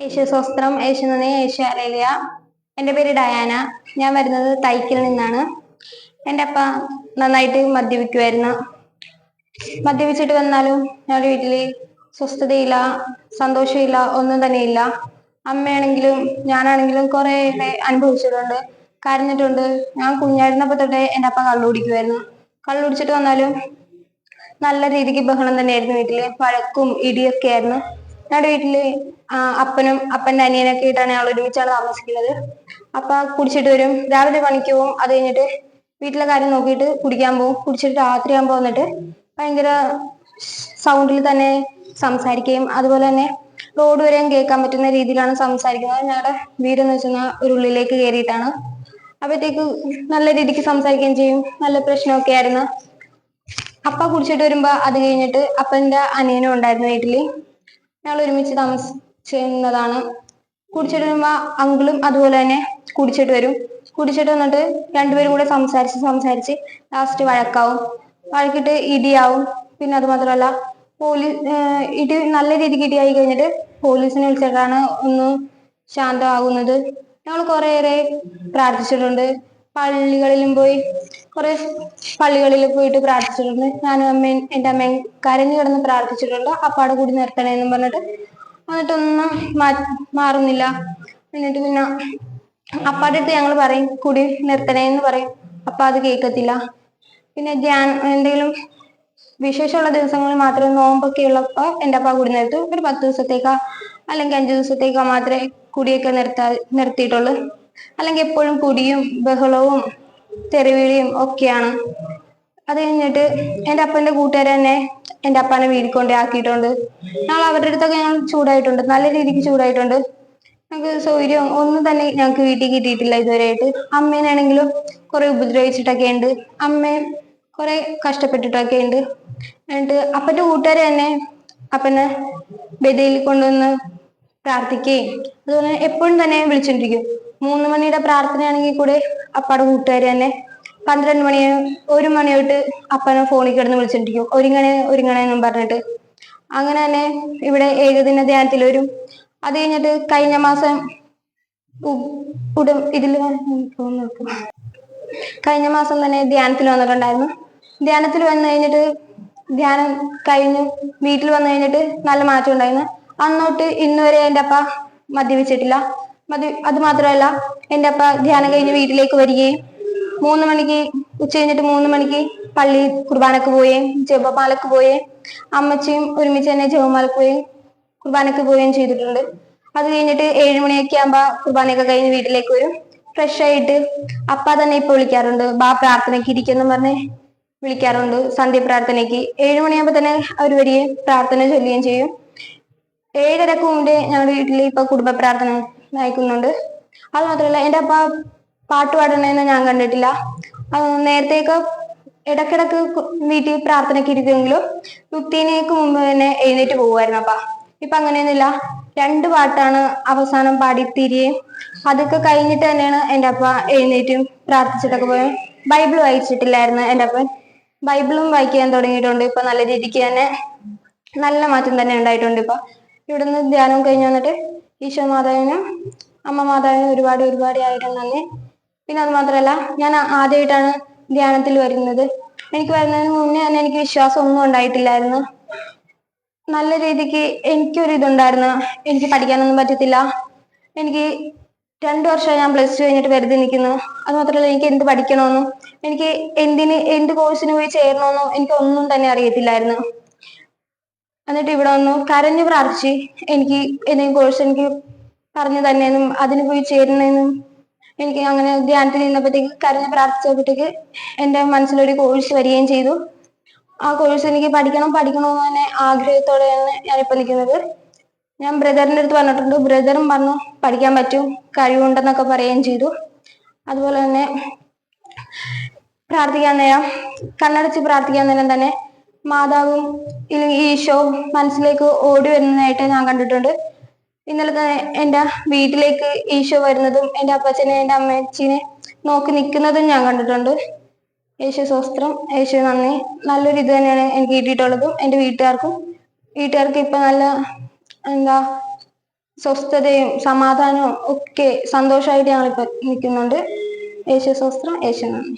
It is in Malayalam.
യേശു സ്വസ്ത്രം യേശു നന്ദി യേശു അലേലിയ എന്റെ പേര് ഡയാന. ഞാൻ വരുന്നത് തൈക്കിൽ നിന്നാണ്. എന്റെ അപ്പ നന്നായിട്ട് മദ്യപിക്കുമായിരുന്നു മദ്യപിച്ചിട്ട് വന്നാലും ഞങ്ങളുടെ വീട്ടിൽ സ്വസ്ഥതയില്ല സന്തോഷമില്ല ഒന്നും തന്നെയില്ല. അമ്മയാണെങ്കിലും ഞാനാണെങ്കിലും കുറേ അനുഭവിച്ചിട്ടുണ്ട് കരഞ്ഞിട്ടുണ്ട്. ഞാൻ കുഞ്ഞായിരുന്നപ്പോ തൊട്ടേ എന്റെ അപ്പ കള്ളു കുടിക്കുമായിരുന്നു കള്ളു കുടിച്ചിട്ട് വന്നാലും നല്ല രീതിക്ക് ബഹളം തന്നെയായിരുന്നു വീട്ടിൽ. വഴക്കും ഇടിയൊക്കെ ആയിരുന്നു. ഞങ്ങളുടെ വീട്ടിൽ അപ്പനും അപ്പന്റെ അനിയനൊക്കെ ആയിട്ടാണ് ഞങ്ങൾ ഒരുമിച്ചാണ് താമസിക്കുന്നത്. അപ്പ കുടിച്ചിട്ട് വരും. രാവിലെ പണിക്ക് പോകും അത് കഴിഞ്ഞിട്ട് വീട്ടിലെ കാര്യം നോക്കിയിട്ട് കുടിക്കാൻ പോകും കുടിച്ചിട്ട് രാത്രിയാകുമ്പോൾ വന്നിട്ട് ഭയങ്കര സൗണ്ടിൽ തന്നെ സംസാരിക്കുകയും അതുപോലെ തന്നെ റോഡ് വരെയും കേൾക്കാൻ പറ്റുന്ന രീതിയിലാണ് സംസാരിക്കുന്നത്. ഞങ്ങളുടെ വീടെന്ന് വെച്ചാൽ ഒരു ഉള്ളിലേക്ക് കയറിയിട്ടാണ് അപ്പോഴത്തേക്ക് നല്ല രീതിക്ക് സംസാരിക്കുകയും ചെയ്യും. നല്ല പ്രശ്നമൊക്കെ ആയിരുന്നു. അപ്പ കുടിച്ചിട്ട് വരുമ്പോ അത് കഴിഞ്ഞിട്ട് അപ്പന്റെ അനിയനും ഉണ്ടായിരുന്നു വീട്ടിൽ. ഞങ്ങൾ ഒരുമിച്ച് താമസിച്ചിരുന്നതാണ്. കുടിച്ചിട്ട് വരുമ്പോ അങ്കിളും അതുപോലെ തന്നെ കുടിച്ചിട്ട് വരും. കുടിച്ചിട്ട് വന്നിട്ട് രണ്ടുപേരും കൂടെ സംസാരിച്ച് സംസാരിച്ച് ലാസ്റ്റ് വഴക്കാവും. വഴക്കിട്ട് ഇടിയാവും. പിന്നെ അത് മാത്രമല്ല പോലീസ് ഇടി നല്ല രീതിക്ക് ഇടിയായി കഴിഞ്ഞിട്ട് പോലീസിനെ വിളിച്ചിട്ടാണ് ഒന്ന് ശാന്തമാകുന്നത്. ഞങ്ങൾ കുറേയേറെ പ്രാർത്ഥിച്ചിട്ടുണ്ട്. പള്ളികളിലും പോയി കുറെ പള്ളികളിൽ പോയിട്ട് പ്രാർത്ഥിച്ചിട്ടുണ്ട്. ഞാനും അമ്മയും എന്റെ അമ്മയും കരഞ്ഞു കിടന്ന് പ്രാർത്ഥിച്ചിട്ടുണ്ട്. അപ്പാടെ കൂടി നിർത്തണേ എന്നും പറഞ്ഞിട്ട് എന്നിട്ടൊന്നും മാറുന്നില്ല. എന്നിട്ട് പിന്നെ അപ്പാടെ അടുത്ത് ഞങ്ങൾ പറയും കൂടി നിർത്തണേ എന്ന് പറയും. അപ്പ അത് കേൾക്കത്തില്ല പിന്നെ ധ്യാനം എന്തെങ്കിലും വിശേഷമുള്ള ദിവസങ്ങളിൽ മാത്രമേ നോമ്പൊക്കെ ഉള്ളപ്പോ എന്റെ അപ്പ കൂടി നിർത്തും. ഒരു പത്ത് ദിവസത്തേക്കാ അല്ലെങ്കിൽ അഞ്ചു ദിവസത്തേക്കാ മാത്രമേ കുടിയൊക്കെ നിർത്താ നിർത്തിയിട്ടുള്ളൂ. അല്ലെങ്കിൽ എപ്പോഴും കുടിയും ബഹളവും തെറിവിളിയും ഒക്കെയാണ്. അത് കഴിഞ്ഞിട്ട് എന്റെ അപ്പന്റെ കൂട്ടുകാർ തന്നെ എന്റെ അപ്പാനെ വീട്ടിൽ ആക്കിയിട്ടുണ്ട് ഞങ്ങൾ അവരുടെ അടുത്തൊക്കെ ഞങ്ങൾ ചൂടായിട്ടുണ്ട്. നല്ല രീതിക്ക് ചൂടായിട്ടുണ്ട്. ഞങ്ങൾക്ക് സൗകര്യം ഒന്നും തന്നെ ഞങ്ങൾക്ക് വീട്ടിൽ കിട്ടിയിട്ടില്ല ഇതുവരെയായിട്ട്. അമ്മേനാണെങ്കിലും കുറെ ഉപദ്രവിച്ചിട്ടൊക്കെ ഉണ്ട്. അമ്മയും കുറെ കഷ്ടപ്പെട്ടിട്ടൊക്കെ ഉണ്ട്. എന്നിട്ട് അപ്പന്റെ കൂട്ടുകാർ തന്നെ അപ്പനെ ബദിയിൽ കൊണ്ടുവന്ന് പ്രാർത്ഥിക്കുകയും അതുപോലെ എപ്പോഴും തന്നെ വിളിച്ചോണ്ടിരിക്കും മൂന്ന് മണിയുടെ പ്രാർത്ഥനയാണെങ്കിൽ കൂടെ അപ്പാടെ കൂട്ടുകാർ തന്നെ പന്ത്രണ്ട് മണി ഒരു മണി തൊട്ട് അപ്പനെ ഫോണിൽ കിടന്ന് വിളിച്ചോണ്ടിരിക്കും. ഒരുങ്ങണേ ഒരുങ്ങണേ എന്നും പറഞ്ഞിട്ട്. അങ്ങനെ തന്നെ ഇവിടെ ഏകദിന ധ്യാനത്തിൽ വരും. അത് കഴിഞ്ഞിട്ട് കഴിഞ്ഞ മാസം ഉടൻ ഇതിൽ കഴിഞ്ഞ മാസം തന്നെ ധ്യാനത്തിൽ വന്നിട്ടുണ്ടായിരുന്നു. ധ്യാനത്തിൽ വന്നു കഴിഞ്ഞിട്ട് ധ്യാനം കഴിഞ്ഞു വീട്ടിൽ വന്നു കഴിഞ്ഞിട്ട് നല്ല മാറ്റം ഉണ്ടായിരുന്നു. അന്നോട്ട് ഇന്നുവരെ എന്റെ അപ്പ മദ്യപിച്ചിട്ടില്ല. മദ്യ അത് മാത്രമല്ല എന്റെ അപ്പ ധ്യാനം കഴിഞ്ഞ് വീട്ടിലേക്ക് വരികയും മൂന്ന് മണിക്ക് ഉച്ച കഴിഞ്ഞിട്ട് മൂന്ന് മണിക്ക് പള്ളി കുർബാനക്ക് പോവുകയും ജപമാലക്ക് പോവുകയും അമ്മച്ചിയും ഒരുമിച്ച് തന്നെ ജപമാലക്ക് പോവുകയും കുർബാനക്ക് പോവുകയും ചെയ്തിട്ടുണ്ട്. അത് കഴിഞ്ഞിട്ട് ഏഴുമണിയൊക്കെ ആകുമ്പോ കുർബാനയൊക്കെ കഴിഞ്ഞ് വീട്ടിലേക്ക് വരും. ഫ്രഷ് ആയിട്ട് അപ്പ തന്നെ ഇപ്പൊ വിളിക്കാറുണ്ട്. ബാ പ്രാർത്ഥനയ്ക്ക് ഇരിക്കുന്നു പറഞ്ഞ് വിളിക്കാറുണ്ട്. സന്ധ്യ പ്രാർത്ഥനയ്ക്ക്. ഏഴ് മണിയാകുമ്പോ തന്നെ അവർ വരികയും പ്രാർത്ഥന ചൊല്ലുകയും ചെയ്യും. ഏഴരക്ക് മുമ്പേ ഞങ്ങളുടെ വീട്ടിൽ ഇപ്പൊ കുടുംബ പ്രാർത്ഥന നയിക്കുന്നുണ്ട്. അത് മാത്രമല്ല എന്റെ അപ്പ പാട്ട് പാടണമെന്ന് ഞാൻ കണ്ടിട്ടില്ല. നേരത്തെയൊക്കെ ഇടക്കിടക്ക് വീട്ടിൽ പ്രാർത്ഥനയ്ക്ക് ഇരിക്കുമെങ്കിലും യുക്തിനേക്ക് മുമ്പ് തന്നെ എഴുന്നേറ്റ് പോകുമായിരുന്നു അപ്പ. ഇപ്പൊ അങ്ങനെയൊന്നുമില്ല. രണ്ട് പാട്ടാണ് അവസാനം പാടി തിരികെയും അതൊക്കെ കഴിഞ്ഞിട്ട് തന്നെയാണ് എന്റെ അപ്പ എഴുന്നേറ്റും പ്രാർത്ഥിച്ചിട്ടൊക്കെ പോയത്. ബൈബിൾ വായിച്ചിട്ടില്ലായിരുന്നു എന്റെ അപ്പൻ. ബൈബിളും വായിക്കാൻ തുടങ്ങിയിട്ടുണ്ട്. ഇപ്പൊ നല്ല രീതിക്ക് തന്നെ നല്ല മാറ്റം തന്നെ ഉണ്ടായിട്ടുണ്ട് ഇപ്പൊ. ഇവിടുന്ന് ധ്യാനം കഴിഞ്ഞ് വന്നിട്ട് ഈശോ മാതാവിനും അമ്മ മാതാവിനും ഒരുപാട് ഒരുപാട് ആയിരം നന്ദി. പിന്നെ അത് മാത്രമല്ല ഞാൻ ആദ്യമായിട്ടാണ് ധ്യാനത്തിൽ വരുന്നത്. എനിക്ക് വരുന്നതിന് മുന്നേ തന്നെ എനിക്ക് വിശ്വാസം ഒന്നും ഉണ്ടായിട്ടില്ലായിരുന്നു. നല്ല രീതിക്ക് എനിക്കൊരു ഇതുണ്ടായിരുന്നു. എനിക്ക് പഠിക്കാനൊന്നും പറ്റത്തില്ല. എനിക്ക് രണ്ടു വർഷം ഞാൻ പ്ലസ് ടു കഴിഞ്ഞിട്ട് വെറുതെ നിൽക്കുന്നു. അത് മാത്രമല്ല എനിക്ക് എന്ത് പഠിക്കണമെന്നും എനിക്ക് എന്തിന് എന്ത് കോഴ്സിന് പോയി ചേരണമെന്നും എനിക്ക് ഒന്നും തന്നെ അറിയത്തില്ലായിരുന്നു. എന്നിട്ട് ഇവിടെ വന്നു. കരഞ്ഞു പ്രാർത്ഥിച്ച് എനിക്ക് എന്തെങ്കിലും കോഴ്സ് എനിക്ക് പറഞ്ഞു തന്നെയെന്നും അതിന് പോയി ചേരണമെന്നും എനിക്ക് അങ്ങനെ ധ്യാനത്തിൽ നിന്നപ്പോഴത്തേക്ക് കരഞ്ഞ് പ്രാർത്ഥിച്ചപ്പോഴത്തേക്ക് എന്റെ മനസ്സിലൊരു കോഴ്സ് വരികയും ചെയ്തു. ആ കോഴ്സ് എനിക്ക് പഠിക്കണം പഠിക്കണം എന്ന് തന്നെ ആഗ്രഹത്തോടെയാണ് ഞാനിപ്പോൾ നിൽക്കുന്നത്. ഞാൻ ബ്രദറിന്റെ അടുത്ത് പറഞ്ഞിട്ടുണ്ട്. ബ്രദറും പറഞ്ഞു പഠിക്കാൻ പറ്റും കഴിവുണ്ടെന്നൊക്കെ പറയുകയും ചെയ്തു. അതുപോലെ തന്നെ പ്രാർത്ഥിക്കാൻ നേരം കണ്ണടച്ച് പ്രാർത്ഥിക്കാൻ നേരം തന്നെ മാതാവും ഇല്ലെങ്കിൽ ഈശോ മനസ്സിലേക്ക് ഓടി വരുന്നതായിട്ട് ഞാൻ കണ്ടിട്ടുണ്ട്. ഇന്നലെ തന്നെ എന്റെ വീട്ടിലേക്ക് ഈശോ വരുന്നതും എന്റെ അപ്പച്ചനെ എന്റെ അമ്മച്ചിനെ നോക്കി നിൽക്കുന്നതും ഞാൻ കണ്ടിട്ടുണ്ട്. യേശു സ്വസ്ത്രം യേശു നന്ദി. നല്ലൊരു ഇത് തന്നെയാണ് എനിക്ക് കിട്ടിയിട്ടുള്ളതും എന്റെ വീട്ടുകാർക്കും. വീട്ടുകാർക്ക് ഇപ്പൊ നല്ല എന്താ സ്വസ്ഥതയും സമാധാനവും ഒക്കെ സന്തോഷമായിട്ട് ഞങ്ങളിപ്പോൾ നിൽക്കുന്നുണ്ട്. യേശു സ്വസ്ത്രം യേശു നന്ദി.